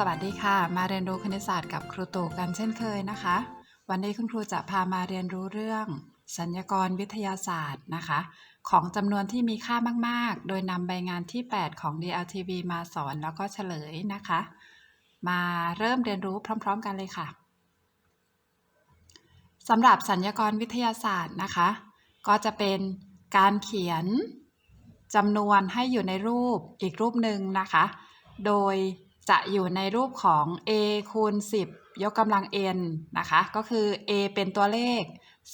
สวัสดีค่ะ มาเรียนรู้คณิตศาสตร์กับครูตู่กันเช่นเคยนะคะ วันนี้คุณครูจะพามาเรียนรู้เรื่อง สัญญกรวิทยาศาสตร์นะคะ ของจำนวนที่มีค่ามาก ๆ โดยนำใบงานที่ 8 ของ DLTV มาสอนแล้วก็เฉลยนะคะ มาเริ่มเรียนรู้พร้อม ๆ กันเลยค่ะสำหรับสัญญกรวิทยาศาสตร์นะคะ ก็จะเป็นการเขียนจำนวนให้อยู่ในรูปอีกรูปหนึ่งนะคะ โดย จะอยู่ในรูปของ a คูณ 10 ยกกำลัง n นะคะ ก็คือ a เป็นตัวเลข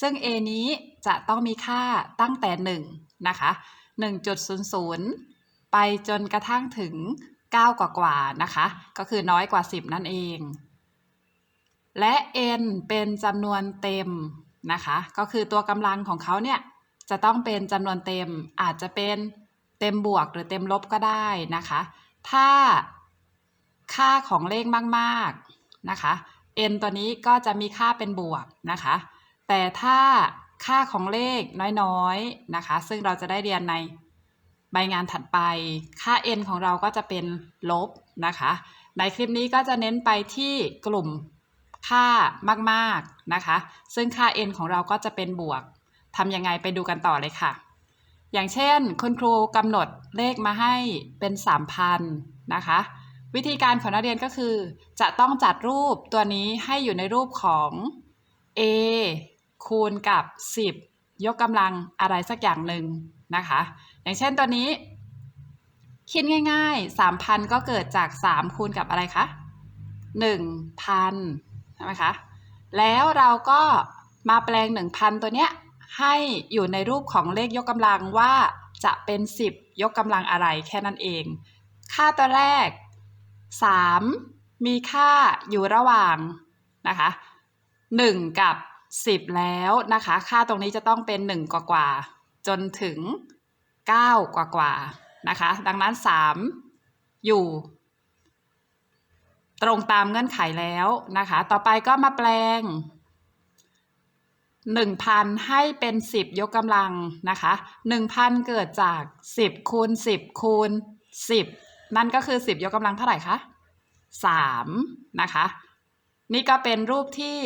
ซึ่ง a นี้จะต้องมีค่าตั้งแต่ 1 นะคะ 1.00 ไปจนกระทั่งถึง 9 กว่ากว่านะคะ ก็คือน้อยกว่า 10 นั่นเอง และ n เป็นจำนวนเต็มนะคะ ก็คือตัวกำลังของเขาเนี่ยจะต้องเป็นจำนวนเต็มอาจจะเป็นเต็มบวกหรือเต็มลบก็ได้นะคะ ถ้า ค่าของเลขมากๆนะคะ n ตัวนี้ก็จะมีค่าเป็นบวกนะคะ แต่ถ้าค่าของเลขน้อยๆนะคะ ซึ่งเราจะได้เรียนในใบงานถัดไป ค่า n ของเราก็จะเป็นลบนะคะ ในคลิปนี้ก็จะเน้นไปที่กลุ่มค่ามากๆนะคะ ซึ่งค่า n ของเราก็จะเป็นบวกทำยังไงไปดูกันต่อเลยค่ะ อย่างเช่นคุณครูกำหนดเลขมาให้เป็น 3,000นะคะ วิธีการของนักเรียนก็คือ จะต้องจัดรูปตัวนี้ให้อยู่ในรูปของ a คูณกับ 10 ยกกำลังอะไรสักอย่างหนึ่งนะคะ อย่างเช่นตัวนี้ คิดง่ายๆ 3,000 ก็เกิดจาก 3 คูณกับอะไรคะ1,000 ใช่ไหมคะ แล้วเราก็มาแปลง 1,000 ตัวเนี้ยให้อยู่ในรูปของเลขยกกำลังว่าจะเป็น 10 ยกกำลังอะไรแค่นั้นเอง ค่าตัวแรก 3 มีค่าอยู่ระหว่างนะคะ1กับ 10 แล้วนะคะ ค่าตรงนี้จะต้องเป็น 1 กว่ากว่าๆจนถึง 9 กว่ากว่านะคะ ดังนั้น 3 อยู่ ตรงตามเงื่อนไขแล้วนะคะ ต่อไปก็มาแปลง 1,000 ให้เป็น 10 ยกกำลังนะคะ 1,000 เกิดจาก 10คูณ10คูณ10 นั่นก็คือ 10 ยกกำลังเท่าไหร่คะ3นะคะ นี่ก็เป็นรูปที่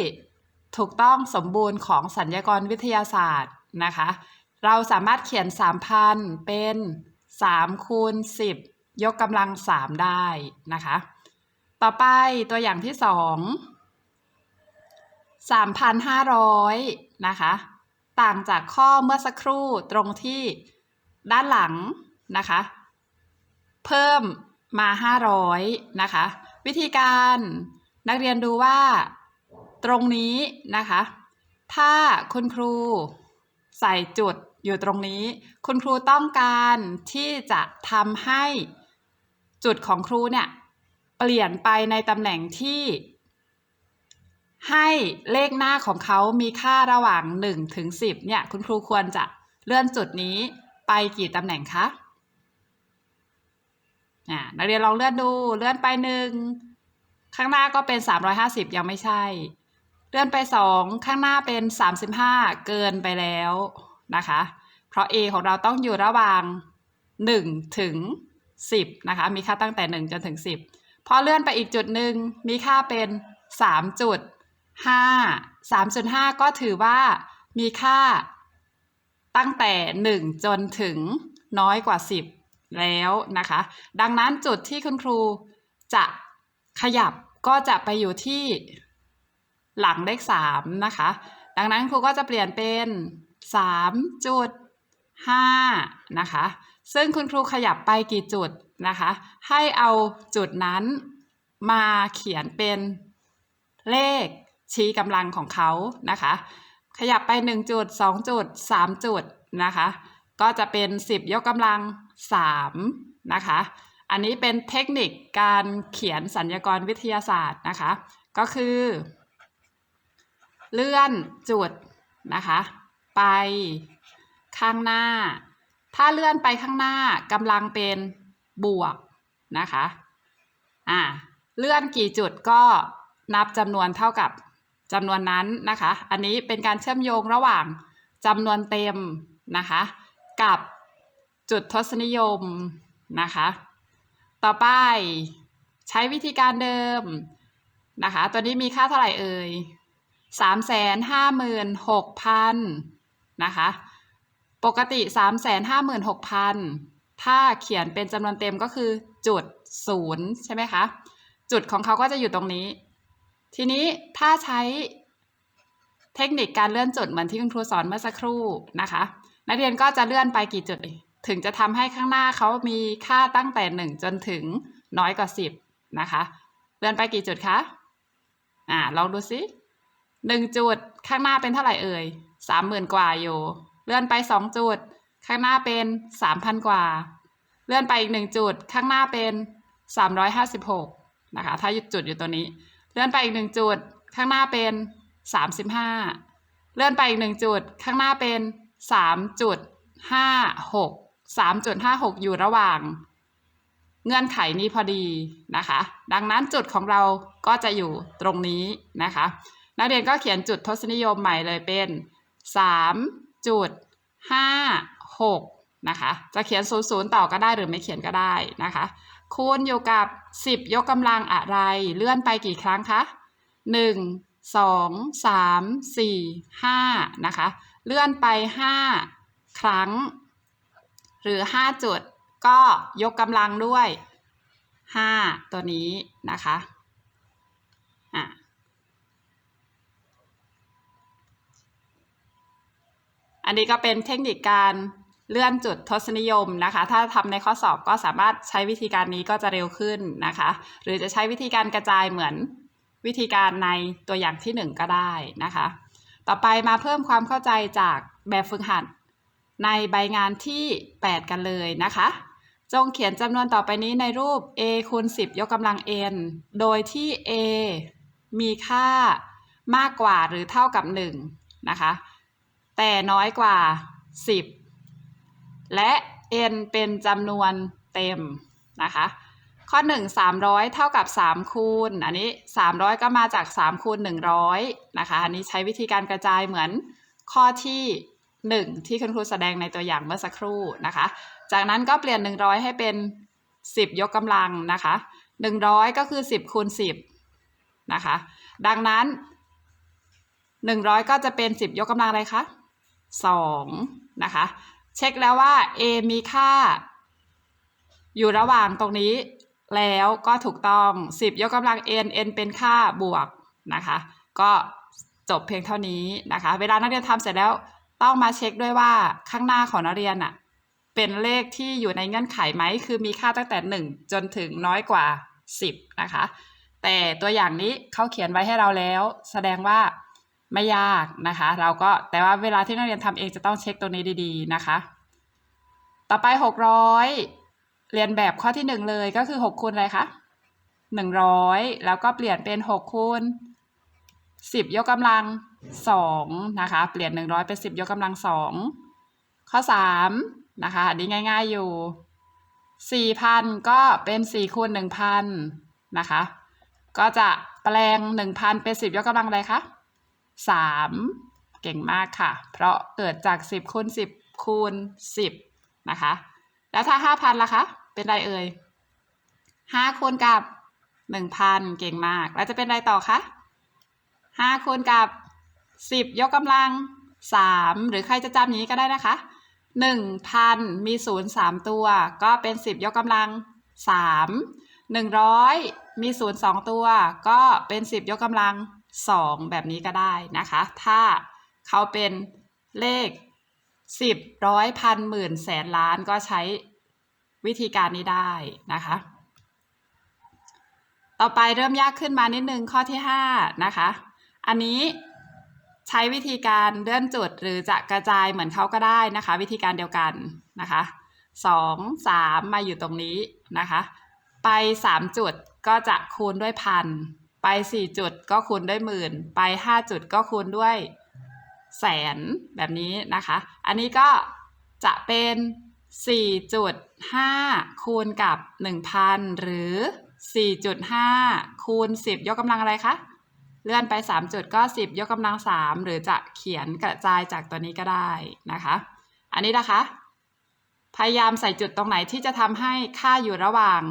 ถูกต้องสมบูรณ์ของสัญญากรวิทยาศาสตร์นะคะ เราสามารถเขียน 3,000 เป็น3คูณ10 ยกกำลัง 3 ได้นะคะ ต่อไปตัวอย่างที่ 2 3,500 นะคะ ต่างจากข้อเมื่อสักครู่ตรงที่ด้านหลังนะคะ เพิ่มมา 500 นะคะ วิธีการนักเรียนดูว่าตรงนี้นะคะ ถ้าคุณครูใส่จุดอยู่ตรงนี้ คุณครูต้องการที่จะทำให้จุดของครูเนี่ย เปลี่ยนไปในตำแหน่งที่ ให้เลขหน้าของเขามีค่าระหว่าง1ถึง10เนี่ย คุณครูควรจะเลื่อนจุดนี้ไปกี่ตำแหน่งคะ อ่านักเรียนลองเลื่อนดูเลื่อนไปหนึ่งข้างหน้าก็เป็น350ยังไม่ใช่ เลื่อนไป2ข้างหน้าเป็น35เกินไปแล้วนะคะ เพราะ a ของเราต้องอยู่ระหว่าง1ถึง10นะคะ มีค่าตั้งแต่1จนถึง10พอเลื่อนไปอีกจุดหนึ่งมีค่าเป็น3จุด5 3.5ก็ถือว่ามีค่าตั้งแต่1จนถึงน้อยกว่า10 แล้วนะคะ ดังนั้นจุดที่คุณครูจะขยับก็จะไปอยู่ที่หลังเลข3นะคะ ดังนั้นครูก็จะเปลี่ยนเป็น3จุด5นะคะ ซึ่งคุณครูขยับไปกี่จุดนะคะ ให้เอาจุดนั้นมาเขียนเป็นเลขชี้กำลังของเขานะคะ ขยับไป 1 จุด 2 จุด 3 จุดนะคะ ก็จะเป็น 10 ยกกำลัง 3 นะคะ อันนี้เป็นเทคนิคการเขียนสัญญากรวิทยาศาสตร์นะคะ ก็คือ เลื่อนจุดนะคะ ไปข้างหน้า ถ้าเลื่อนไปข้างหน้ากำลังเป็นบวกนะคะอ่าเลื่อนกี่จุดก็นับจำนวนเท่ากับจำนวนนั้นนะคะ อันนี้เป็นการเชื่อมโยงระหว่างจำนวนเต็มนะคะ กับ จุดทศนิยมนะคะ ต่อไปใช้วิธีการเดิมนะคะ ตัวนี้มีค่าเท่าไหร่เอ่ยสามแสนห้าหมื่นหกพันนะคะ ปกติสามแสนห้าหมื่นหกพันถ้าเขียนเป็นจำนวนเต็มก็คือจุดศูนย์ใช่ไหมคะ จุดของเขาก็จะอยู่ตรงนี้ ทีนี้ถ้าใช้เทคนิคการเลื่อนจุดเหมือนที่คุณครูสอนเมื่อสักครู่นะคะ นักเรียนก็จะเลื่อนไปกี่จุด ถึงจะทำให้ข้างหน้าเขามีค่าตั้งแต่หนึ่งจนถึงน้อยกว่าสิบนะคะ เลื่อนไปกี่จุดคะ อ่า ลองดูสิหนึ่งจุดข้างหน้าเป็นเท่าไหร่เอ่ยสามหมื่นกว่าอยู่ เลื่อนไปสองจุด ข้างหน้าเป็นสามพันกว่า เลื่อนไปอีกหนึ่งจุด ข้างหน้าเป็นสามร้อยห้าสิบหกนะคะ ถ้าหยุดจุดอยู่ตัวนี้ เลื่อนไปอีกหนึ่งจุด ข้างหน้าเป็นสามสิบห้าเลื่อนไปอีกหนึ่งจุด ข้างหน้าเป็นส สามจุดห้าหกอยู่ระหว่าง เงื่อนไขนี้พอดีนะคะ ดังนั้นจุดของเราก็จะอยู่ตรงนี้นะคะ นักเรียนก็เขียนจุดทศนิยมใหม่เลยเป็นสามจุดห้าหกนะคะ จะเขียนศูนย์ศูนย์ต่อก็ได้หรือไม่เขียนก็ได้นะคะ คูณอยู่กับสิบยกกำลังอะไรเลื่อนไปกี่ครั้งคะหนึ่งสองสามสี่ห้านะคะ เลื่อนไปห้าครั้ง หรือห้าจุด ก็ยกกำลังด้วยห้าตัวนี้นะคะอะอันนี้ก็เป็นเทคนิคการเลื่อนจุดทศนิยมนะคะ ถ้าทำในข้อสอบก็สามารถใช้วิธีการนี้ก็จะเร็วขึ้นนะคะ หรือจะใช้วิธีการกระจายเหมือนวิธีการในตัวอย่างที่ 1 ก็ได้นะคะ ต่อไปมาเพิ่มความเข้าใจจากแบบฝึกหัด ในใบงานที่ 8 กันเลยนะคะ จงเขียนจำนวนต่อไปนี้ในรูป a คูณ10 ยกกำลัง n โดยที่ a มีค่ามากกว่าหรือเท่ากับ 1 นะคะ แต่น้อยกว่า 10 และ n เป็นจำนวนเต็มนะคะ ข้อ 1 300 เท่ากับ 3 คูณ อันนี้ 300 ก็มาจาก 3 คูณ 100 นะคะ อันนี้ใช้วิธีการกระจายเหมือนข้อที่ 1 ที่คุณครูแสดงในตัวอย่างเมื่อสักครู่นะคะ จากนั้นก็เปลี่ยน 100 ให้เป็น 10 ยกกำลังนะคะ 100 ก็คือ 10คูณ10นะคะ ดังนั้น 100 ก็จะเป็น 10 ยกกำลังอะไรคะ2นะคะ เช็คแล้วว่า a มีค่า อยู่ระหว่างตรงนี้แล้วก็ถูกต้อง 10 ยกกำลัง n n เป็นค่าบวกนะคะ ก็จบเพียงเท่านี้นะคะ เวลานักเรียนทำเสร็จแล้ว ต้องมาเช็คด้วยว่าข้างหน้าของนักเรียนอะเป็นเลขที่อยู่ในเงื่อนไขไหม คือมีค่าตั้งแต่ 1 จนถึงน้อยกว่า 10 นะคะ แต่ตัวอย่างนี้เขาเขียนไว้ให้เราแล้ว แสดงว่าไม่ยากนะคะ เราก็แต่ว่าเวลาที่นักเรียนทำเองจะต้องเช็คตรงนี้ดีๆนะคะ ต่อไป 600 เรียนแบบข้อที่ 1 เลยก็คือ 6คูณอะไรคะ100 แล้วก็เปลี่ยนเป็น 6คูณ10 ยกกำลัง2 นะคะ เปลี่ยน 100 เป็น 10 ยกกำลัง 2 ข้อ 3 นะคะ อันนี้ง่าย ๆอยู่ 4,000 ก็เป็น 4 คูณ 1,000 นะคะ ก็จะแปลง 1,000 เป็น 10 ยกกำลังอะไรคะ 3 เก่งมากค่ะ เพราะเกิดจาก 10 คูณ 10 คูณ 10 นะคะ แล้วถ้า 5,000ล่ะคะ เป็นไรเอ่ย 5 คูณกับ 1,000 เก่งมาก แล้วจะเป็นไรต่อคะ 5 คูณกับ 10 ยกกำลัง 3 หรือใครจะจำอย่างนี้ก็ได้นะคะ 1,000 มี 0 3 ตัว ก็เป็น 10 ยกกำลัง 3 100 มี0 2 ตัว ก็เป็น 10 ยกกำลัง 2 แบบนี้ก็ได้นะคะ ถ้าเขาเป็นเลข 10ร้อยพันหมื่นแสนล้านก็ใช้วิธีการนี้ได้นะคะ ต่อไปเริ่มยากขึ้นมานิดนึงข้อที่ 5 นะคะ อันนี้ ใช้วิธีการเลื่อนจุดหรือจะกระจายเหมือนเขาก็ได้นะคะ วิธีการเดียวกันนะคะสองสามมาอยู่ตรงนี้นะคะ ไปสามจุดก็จะคูณด้วยพันไปสี่จุดก็คูณด้วยหมื่น ไปห้าจุดก็คูณด้วยแสนแบบนี้นะคะ อันนี้ก็จะเป็นสี่จุดห้าคูณกับหนึ่งพันหรือสี่จุดห้าคูณสิบยกกำลังอะไรคะ เลื่อนไป 3 จุดก็ 10 ยกกำลัง 3 หรือจะเขียนกระจายจากตัวนี้ก็ได้นะคะ อันนี้นะคะ พยายามใส่จุดตรงไหนที่จะทำให้ค่าอยู่ระหว่าง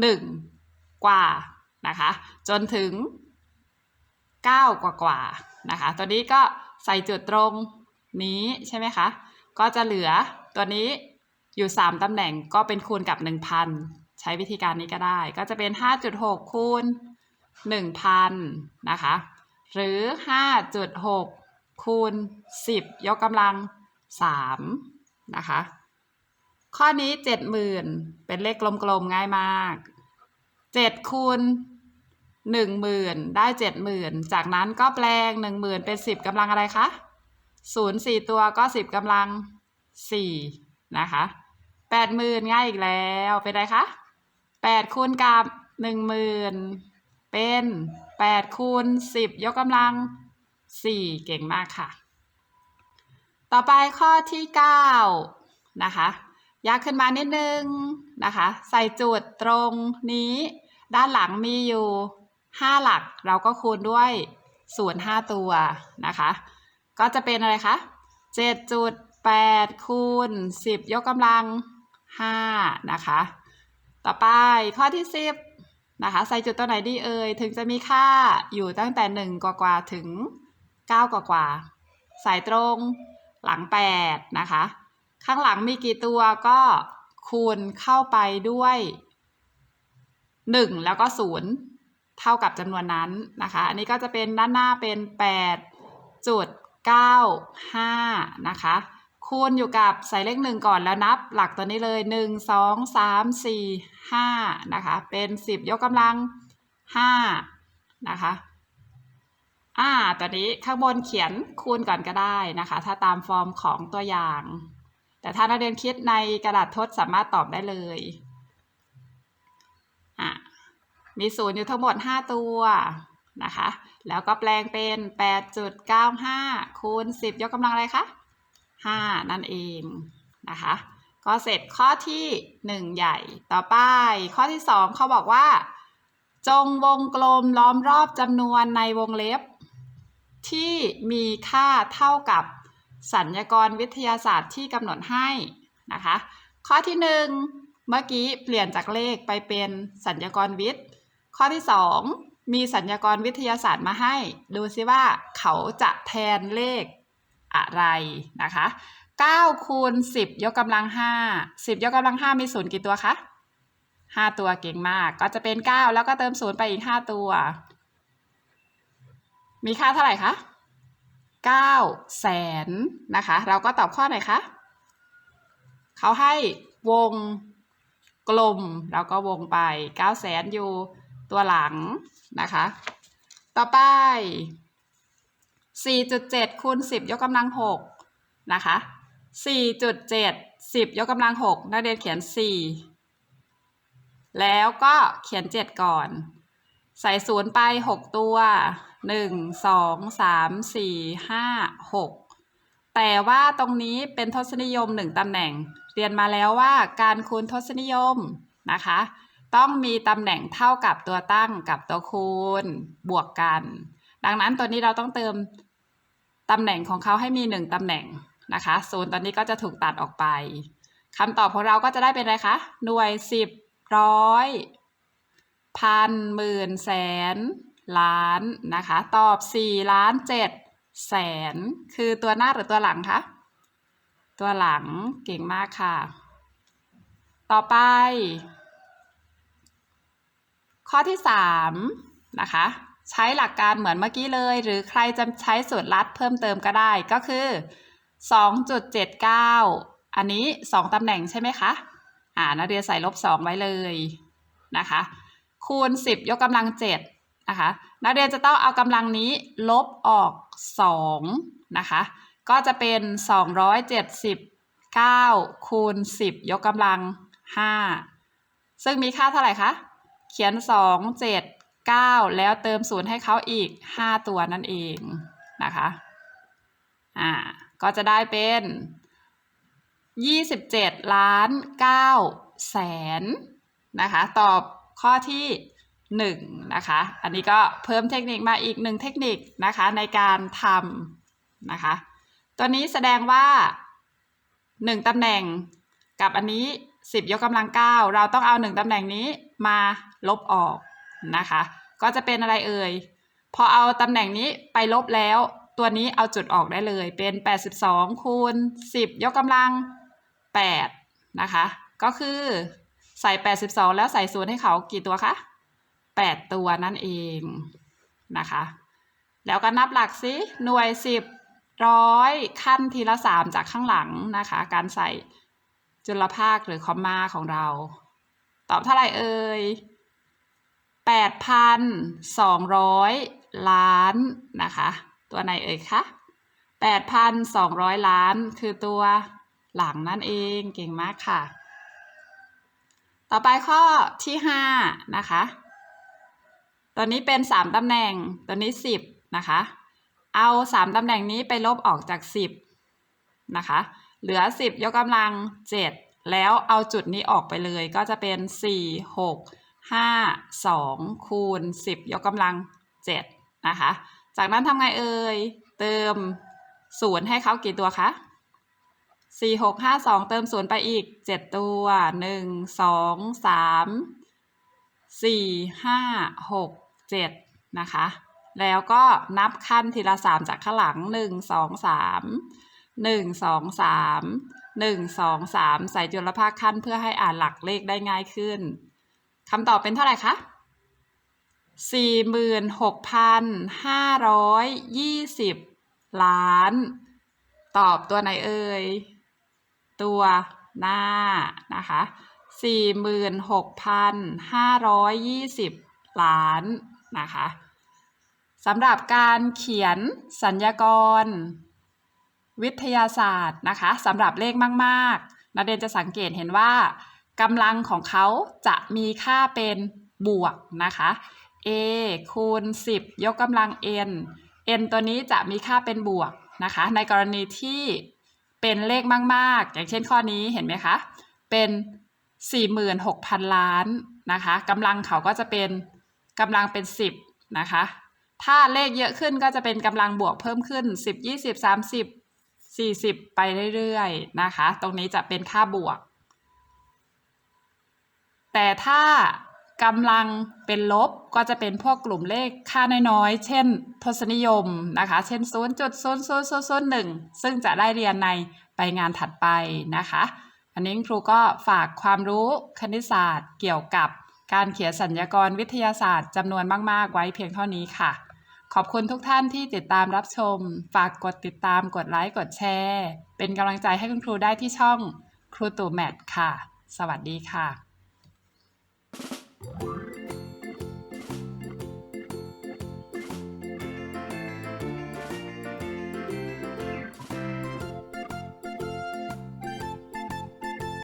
หนึ่งกว่านะคะ จนถึงเก้ากว่ากว่านะคะ ตัวนี้ก็ใส่จุดตรงนี้ใช่ไหมคะ ก็จะเหลือตัวนี้อยู่ 3ตำแหน่งก็เป็นคูณกับ 1,000 ใช้วิธีการนี้ก็ได้ ก็จะเป็น 5.6 คูณ 1,000 นะคะ หรือ 5.6 คูณ 10 ยกกำลัง 3 นะคะ ข้อนี้ 70,000 เป็นเลขกลมๆ ง่ายมาก 7 คูณ 10,000 ได้ 70,000 จากนั้นก็แปลง 10,000 เป็น 10กำลังอะไรคะศูนย์สี่ตัวก็สิบกำลังสี่นะคะแปดหมื่นง่ายอีกแล้ว เป็นไรคะแปดคูณกับหนึ่งหมื่น เป็นแปดคูณสิบยกกำลังสี่เก่งมากค่ะ ต่อไปข้อที่เก้านะคะยากขึ้นมานิดนึงนะคะ ใส่จุดตรงนี้ ด้านหลังมีอยู่ห้าหลักเราก็คูณด้วยศูนย์ห้าตัวนะคะ ก็จะเป็นอะไรคะ7.8คูณ10 ยกกำลัง5นะคะ ต่อไปข้อที่ 10 นะคะใส่จุดตัวไหนดีเอ่ยถึงจะมีค่าอยู่ตั้งแต่ 1 กว่ากว่าถึง 9 กว่ากว่าๆใส่ตรงหลัง 8 นะคะ ข้างหลังมีกี่ตัวก็คูณเข้าไปด้วย 1 แล้วก็ 0 เท่ากับจำนวนนั้นนะคะ อันนี้ก็จะเป็นด้านหน้าเป็น8จุด9 5 นะคะ คูณอยู่กับใส่เลขหนึ่งก่อนแล้วนับหลักตัวนี้เลย1 2 3 4 5นะคะ เป็น10ยกกำลัง5นะคะอ่าตัวนี้ข้างบนเขียนคูณก่อนก็ได้นะคะ ถ้าตามฟอร์มของตัวอย่าง แต่ถ้านักเรียนคิดในกระดาษทดสามารถตอบได้เลยอะมีศูนย์อยู่ทั้งหมด 5 ตัวนะคะ แล้วก็แปลงเป็น 8.95 คูณ 10 ยกกำลังอะไรคะ 5 นั่นเองนะคะก็เสร็จข้อที่ 1 ใหญ่ต่อไป ข้อที่ 2 เขาบอกว่า จงวงกลมล้อมรอบจำนวนในวงเล็บ ที่มีค่าเท่ากับสัญญากรวิทยาศาสตร์ที่กำหนดให้นะคะข้อที่ 1 เมื่อกี้เปลี่ยนจากเลขไปเป็นสัญญากรวิทย์ ข้อที่ 2 มีสัญญากรวิทยาศาสตร์มาให้ ดูซิว่าเขาจะแทนเลข อะไรนะคะ9คูณ10 ยกกำลัง 5 10 ยกกำลัง 5 มีศูนย์กี่ตัวคะ5 ตัวเก่งมาก ก็จะเป็น 9 แล้วก็เติมศูนย์ไปอีก 5 ตัว มีค่าเท่าไหร่คะ9แสนนะคะ เราก็ตอบข้อไหนคะเขาให้วงกลม เราก็วงไป9แสนอยู่ตัวหลังนะคะ ต่อไป 4.7คูณ10 ยกกำลัง6นะคะ 4.7 10 ยกกำลัง6นักเรียนเขียน 4 แล้วก็เขียน 7 ก่อน ใส่ศูนย์ไป 6 ตัว 1 2 3 4 5 6 แต่ว่าตรงนี้เป็นทศนิยม 1ตำแหน่ง เรียนมาแล้วว่าการคูณทศนิยมนะคะ ต้องมีตำแหน่งเท่ากับตัวตั้งกับตัวคูณบวกกัน ดังนั้นตัวนี้เราต้องเติม ตำแหน่งของเขาให้มี 1ตำแหน่งนะคะศูนย์ตอนนี้ก็จะถูกตัดออกไปคำตอบของเราก็จะได้เป็นอะไรคะ หน่วย10ร้อยพันหมื่นแสน ล้านนะคะ ตอบ4ล้าน7แสน คือตัวหน้าหรือตัวหลังคะตัวหลังเก่งมากค่ะ ต่อไป ข้อที่3นะคะ ใช้หลักการเหมือนเมื่อกี้เลย หรือใครจะใช้สูตรลัดเพิ่มเติมก็ได้ก็คือ 2.79 อันนี้ 2ตำแหน่งใช่ไหมคะ อ่านักเรียนใส่ลบ 2 ไว้เลยนะคะ คูณ 10 ยกกำลัง 7 นะคะ นักเรียนจะต้องเอากำลังนี้ลบออก 2 นะคะ ก็จะเป็น 279 คูณ 10 ยกกำลัง 5 ซึ่งมีค่าเท่าไหร่คะ เขียน 2 7 9 แล้วเติม0ให้เขาอีก 5 ตัวนั่นเองนะคะ อ่า ก็จะได้เป็น 27 ล้าน9แสนนะคะ ตอบข้อที่1นะคะ อันนี้ก็เพิ่มเทคนิคมาอีกหนึ่งเทคนิคนะคะในการทำนะคะ ตัวนี้แสดงว่า 1ตำแหน่งกับอันนี้ 10 ยกกำลัง 9 เราต้องเอา 1ตำแหน่งนี้มาลบออก นะคะ ก็จะเป็นอะไรเอ่ย พอเอาตำแหน่งนี้ไปลบแล้ว ตัวนี้เอาจุดออกได้เลย เป็น 82 คูณ 10 ยกกำลัง 8 นะคะ ก็คือใส่ 82 แล้วใส่ศูนย์ให้เขากี่ตัวคะ 8 ตัวนั่นเองนะคะ แล้วก็นับหลักสิหน่วย 10 ร้อยขั้นทีละ 3 จากข้างหลังนะคะ การใส่จุลภาคหรือคอมมาของเรา ตอบเท่าไหร่เอ่ย 8,200 ล้านนะคะ ตัวไหนเอ่ยคะ 8,200 ล้านคือตัวหลังนั่นเองเก่งมากค่ะ ต่อไปข้อที่ 5 นะคะ ตัวนี้เป็น 3ตำแหน่งตัวนี้ 10 นะคะ เอา 3ตำแหน่งนี้ไปลบออกจาก 10 นะคะ เหลือ 10 ยกกำลัง 7 แล้วเอาจุดนี้ออกไปเลยก็จะเป็น 4 6 ห้าสองคูณสิบยกกำลังเจ็ดนะคะ จากนั้นทำไงเอ่ย เติมศูนย์ให้เขากี่ตัวคะสี่หกห้าสองเติมศูนย์ไปอีกเจ็ดตัวหนึ่งสองสามสี่ห้าหกเจ็ดนะคะ แล้วก็นับขั้นทีละสามจากข้างหลังหนึ่งสองสามหนึ่งสองสามหนึ่งสองสามใส่จุลภาคขั้นเพื่อให้อ่านหลักเลขได้ง่ายขึ้น คำตอบเป็นเท่าไหร่คะ46,520 ล้าน ตอบตัวไหนเอ่ย ตัวหน้านะคะ46,520 ล้านนะคะสำหรับการเขียนสัญญากร วิทยาศาสตร์นะคะสำหรับเลขมาก ๆ นักเรียนจะสังเกตเห็นว่า กำลังของเขาจะมีค่าเป็นบวกนะคะ a คูณ 10 ยกกำลัง n n ตัวนี้จะมีค่าเป็นบวกนะคะ ในกรณีที่เป็นเลขมากๆ อย่างเช่นข้อนี้เห็นไหมคะ เป็น 46,000 ล้านนะคะกำลังเขาก็จะเป็นกำลังเป็น 10 นะคะ ถ้าเลขเยอะขึ้นก็จะเป็นกำลังบวกเพิ่มขึ้น 10 20 30 40 ไปเรื่อยๆนะคะ ตรงนี้จะเป็นค่าบวก แต่ถ้ากำลังเป็นลบก็จะเป็นพวกกลุ่มเลขค่าน้อยๆ เช่น ทศนิยมนะคะ เช่น 0.0001 ซึ่งจะได้เรียนในไปงานถัดไปนะคะ อันนี้ครูก็ฝากความรู้คณิตศาสตร์เกี่ยวกับการเขียนสัญญากรวิทยาศาสตร์จำนวนมาก ๆ ไว้เพียงเท่านี้ค่ะ ขอบคุณทุกท่านที่ติดตามรับชม ฝากกดติดตามกดไลค์กดแชร์ เป็นกำลังใจให้คุณครูได้ที่ช่องครูตู่แมทค่ะ สวัสดีค่ะ Thank you.